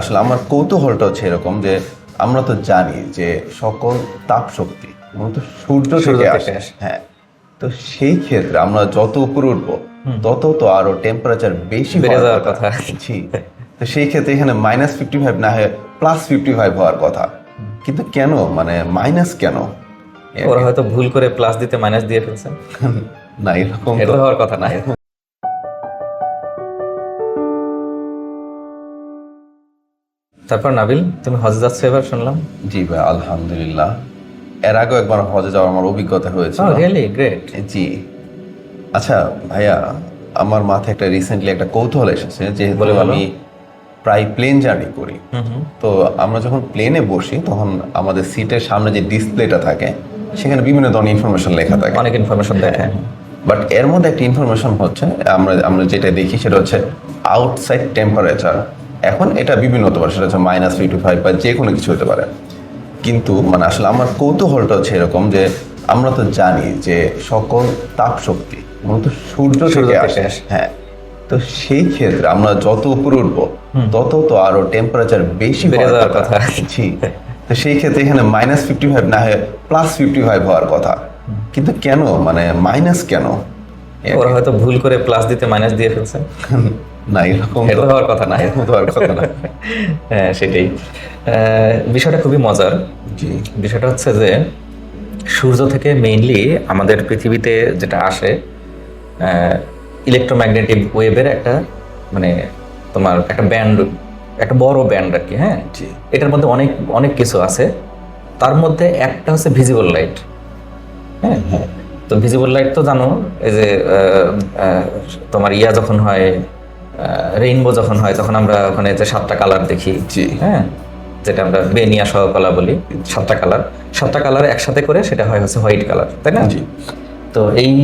আসলে আমার কৌতূহলটা হচ্ছে এরকম যে আমরা তো জানি যে সকল তাপ শক্তি মূলত সূর্য থেকে আসে। হ্যাঁ। তো সেই ক্ষেত্রে আমরা যত উপরে উঠবো তত তো আরও টেম্পারেচার বেশি বেড়ে যাওয়ার কথা। জি তো সেই ক্ষেত্রে এখানে মাইনাস ফিফটি ফাইভ না হয়ে প্লাস ফিফটি ফাইভ হওয়ার কথা। কিন্তু কেন? মানে মাইনাস কেন? ওরা হয়তো ভুল করে প্লাস দিতে মাইনাস দিয়ে ফেলছে। না এরকম হওয়ার কথা না। তারপর নাবিল তুমি হজে যাচ্ছ এবার শুনলাম। জি ভাই আলহামদুলিল্লাহ। এর আগেও একবার হজে যাওয়ার আমার অভিজ্ঞতা হয়েছে রিয়েলি গ্রেট জি। আচ্ছা ভাইয়া আমার মাথায় একটা রিসেন্টলি একটা কৌতূহল এসেছে যেহেতু বলে আমি প্রায় প্লেন জার্নি করি। তো আমরা যখন প্লেনে বসি তখন আমাদের সিটের সামনে যে ডিসপ্লেটা থাকে সেখানে বিভিন্ন ধরনের ইনফরমেশন লেখা থাকে। অনেক ইনফরমেশন দেখে বাট এর মধ্যে একটা ইনফরমেশন হচ্ছে আমরা আমরা যেটা দেখি সেটা হচ্ছে আউটসাইড টেম্পারেচার এখন এটা বিভিন্ন হতে পারে সেটা হচ্ছে মাইনাস থ্রি টু ফাইভ বা যে কোনো কিছু হতে পারে। কিন্তু মানে আসলে আমার কৌতূহলটা হচ্ছে এরকম যে আমরা তো জানি যে সকল তাপ শক্তি মূলত সূর্য থেকে আসে। হ্যাঁ তো সেই ক্ষেত্রে আমরা যত উপরে উঠবো তত তো আরও টেম্পারেচার বেশি বেড়ে যাওয়ার কথা। কথা। তো সেই ক্ষেত্রে এখানে মাইনাস ফিফটি ফাইভ না হয়ে প্লাস ফিফটি ফাইভ হওয়ার কথা। কিন্তু কেন? মানে মাইনাস কেন? ওরা হয়তো ভুল করে প্লাস দিতে মাইনাস দিয়ে ফেলছে। না এরকম এটা হওয়ার কথা না। এরকম তো হওয়ার কথা না। হ্যাঁ সেটাই। বিষয়টা খুবই মজার। জি। বিষয়টা হচ্ছে যে সূর্য থেকে মেইনলি আমাদের পৃথিবীতে যেটা আসে ইলেকট্রোম্যাগনেটিক ওয়েভের একটা মানে তোমার একটা ব্যান্ড একটা বড় ব্যান্ড আর কি হ্যাঁ? জি। এটার মধ্যে অনেক অনেক কিছু আছে। তার মধ্যে একটা হচ্ছে ভিজিবল লাইট হ্যাঁ। তো ভিজিবল লাইট তো জানো এই যে তোমার ইয়া যখন হয় রেইনবো যখন হয় তখন আমরা ওখানে যে সাতটা কালার দেখি হ্যাঁ? যেটা আমরা বেনিয়া সহ কলা বলি সাতটা কালার সাতটা কালার একসাথে করে সেটা হয় হচ্ছে হোয়াইট কালার তাই না? জি। তো এই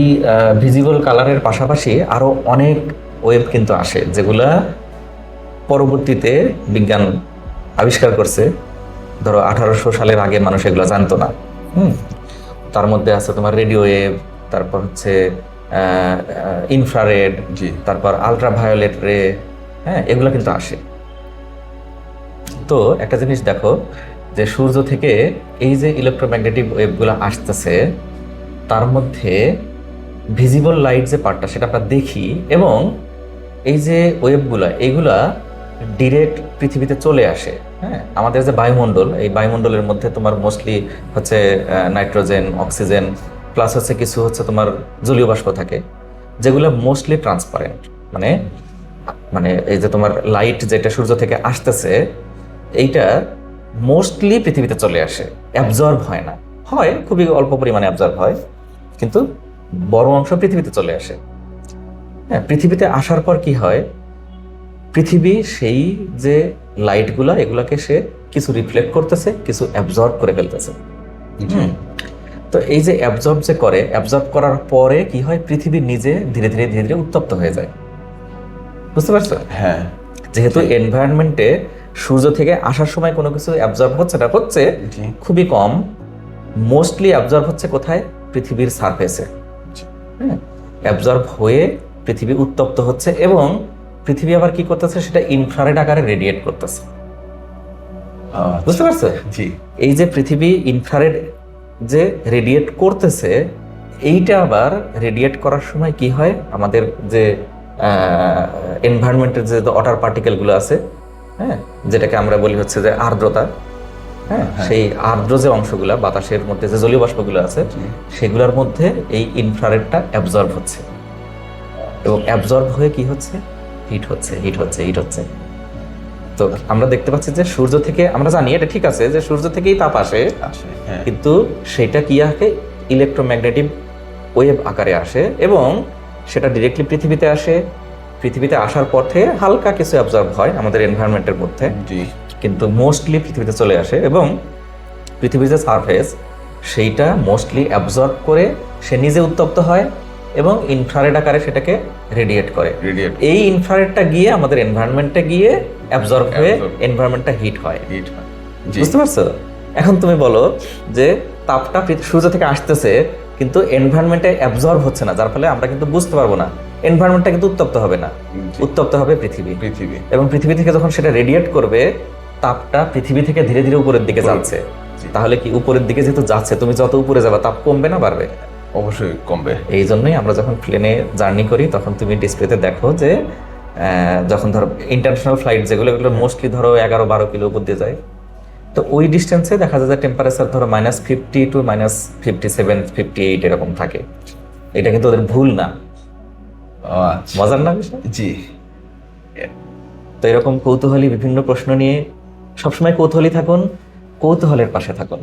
ভিজিবল কালারের পাশাপাশি আরও অনেক ওয়েব কিন্তু আসে যেগুলা পরবর্তীতে বিজ্ঞান আবিষ্কার করছে। ধরো আঠারোশো সালের আগে মানুষ এগুলো জানতো না হুম? তার মধ্যে আছে তোমার রেডিও ওয়েভ তারপর হচ্ছে ইনফ্রারেড জি। তারপর আলট্রা ভায়োলেট রে হ্যাঁ এগুলো কিন্তু আসে। তো একটা জিনিস দেখো যে সূর্য থেকে এই যে ইলেকট্রোম্যাগনেটিক ওয়েভগুলো আসতেছে তার মধ্যে ভিজিবল লাইট যে পার্টটা সেটা আমরা দেখি এবং এই যে ওয়েভগুলা এইগুলা ডিরেক্ট পৃথিবীতে চলে আসে হ্যাঁ? আমাদের যে বায়ুমণ্ডল, এই বায়ুমণ্ডলের মধ্যে তোমার মোস্টলি হচ্ছে নাইট্রোজেন অক্সিজেন প্লাস হচ্ছে কিছু হচ্ছে তোমার জলীয় বাষ্প থাকে, যেগুলো মোস্টলি ট্রান্সপারেন্ট মানে মানে এই যে তোমার লাইট যেটা সূর্য থেকে আসতেছে, এইটা মোস্টলি পৃথিবীতে চলে আসে অ্যাবজর্ব হয় না। হয়, খুবই অল্প পরিমাণে অ্যাবজর্ব হয়, কিন্তু বড় অংশ পৃথিবীতে চলে আসে। হ্যাঁ পৃথিবীতে আসার পর কি হয় পৃথিবী সেই যে লাইটগুলা এগুলাকে সে কিছু রিফ্লেক্ট করতেছে কিছু অ্যাবজর্ব করে ফেলতেছে। তো এই যে অ্যাবজর্ব যে করে অ্যাবজর্ব করার পরে কি হয়? পৃথিবী নিজে ধীরে ধীরে ধীরে ধীরে উত্তপ্ত হয়ে যায়। বুঝতে পারছ? হ্যাঁ। যেহেতু এনভায়রনমেন্টে সূর্য থেকে আসার সময় কোনো কিছু অ্যাবজর্ব হচ্ছে না হচ্ছে খুবই কম। মোস্টলি অ্যাবজর্ব হচ্ছে কোথায়? পৃথিবীর সারফেসে হ্যাঁ অ্যাবজর্ব হয়ে পৃথিবী উত্তপ্ত হচ্ছে এবং পৃথিবী আবার কি করতেছে? সেটা ইনফ্রারেড আকারে রেডিয়েট করতেছে। বুঝতে পারছ? জি। এই যে পৃথিবী ইনফ্রারেড যে রেডিয়েট করতেছে এইটা আবার রেডিয়েট করার সময় কি হয়? আমাদের যে এনভায়রনমেন্টের যে ওয়াটার পার্টিকেলগুলো আছে হ্যাঁ? যেটাকে আমরা বলি হচ্ছে যে আর্দ্রতা হ্যাঁ? সেই আর্দ্র যে অংশগুলা বাতাসের মধ্যে যে জলীয় বাষ্পগুলো আছে সেগুলোর মধ্যে এই ইনফ্রারেডটা অ্যাবজর্ব হচ্ছে। এবং অ্যাবজর্ব হয়ে কি হচ্ছে? হিট হচ্ছে হিট হচ্ছে হিট হচ্ছে। তো আমরা দেখতে পাচ্ছি যে সূর্য থেকে আমরা জানি এটা ঠিক আছে যে সূর্য থেকেই তাপ আসে আসে হ্যাঁ। কিন্তু সেটা কি আঁকে? ইলেকট্রোম্যাগনেটিক ওয়েভ আকারে আসে এবং সেটা ডিরেক্টলি পৃথিবীতে আসে। পৃথিবীতে আসার পথে হালকা কিছু অ্যাবজর্ব হয় আমাদের এনভায়রনমেন্টের মধ্যে। কিন্তু মোস্টলি পৃথিবীতে চলে আসে এবং পৃথিবীর যে সারফেস সেইটা মোস্টলি অ্যাবজর্ব করে সে নিজে উত্তপ্ত হয়। এবং ইনফ্রারেড আকারে সেটাকে রেডিয়েট করে। এই ইনফ্রারেডটা গিয়ে আমাদের এনভায়রনমেন্টে গিয়ে অ্যাবজর্ব হয়ে এনভায়রনমেন্টটা হিট হয়। হিট হয়। বুঝতে পারছ? এখন তুমি বলো যে তাপটা সূর্য থেকে আসতেছে কিন্তু এনভায়রনমেন্টে অ্যাবজর্ব হচ্ছে না যার ফলে আমরা কিন্তু বুঝতে পারব না। এনভায়রনমেন্টটা কিন্তু উত্তপ্ত হবে না। উত্তপ্ত হবে পৃথিবী। পৃথিবী। এবং পৃথিবী থেকে যখন সেটা রেডিয়েট করবে তাপটা পৃথিবী থেকে ধীরে ধীরে উপরের দিকে যাচ্ছে। তাহলে কি উপরের দিকে যেহেতু যাচ্ছে তুমি যত উপরে যাবে তাপ কমবে না বাড়বে? অবশ্যই কমবে। এই জন্যই আমরা যখন প্লেনে জার্নি করি তখন তুমি ডিসপ্লেতে দেখো যে যখন ধরো ইন্টারন্যাশনাল ফ্লাইট যেগুলো এগুলো মোস্টলি ধরো এগারো বারো কিলো উপর দিয়ে যায়। তো ওই ডিস্টেন্সে দেখা যায় যে টেম্পারেচার ধরো minus fifty two minus fifty seven fifty eight এরকম থাকে। এটা কিন্তু ওদের ভুল না। আচ্ছা। মজার না জি। তো এরকম কৌতূহলী বিভিন্ন প্রশ্ন নিয়ে সবসময় কৌতূহলী থাকুন কৌতূহলের পাশে থাকুন।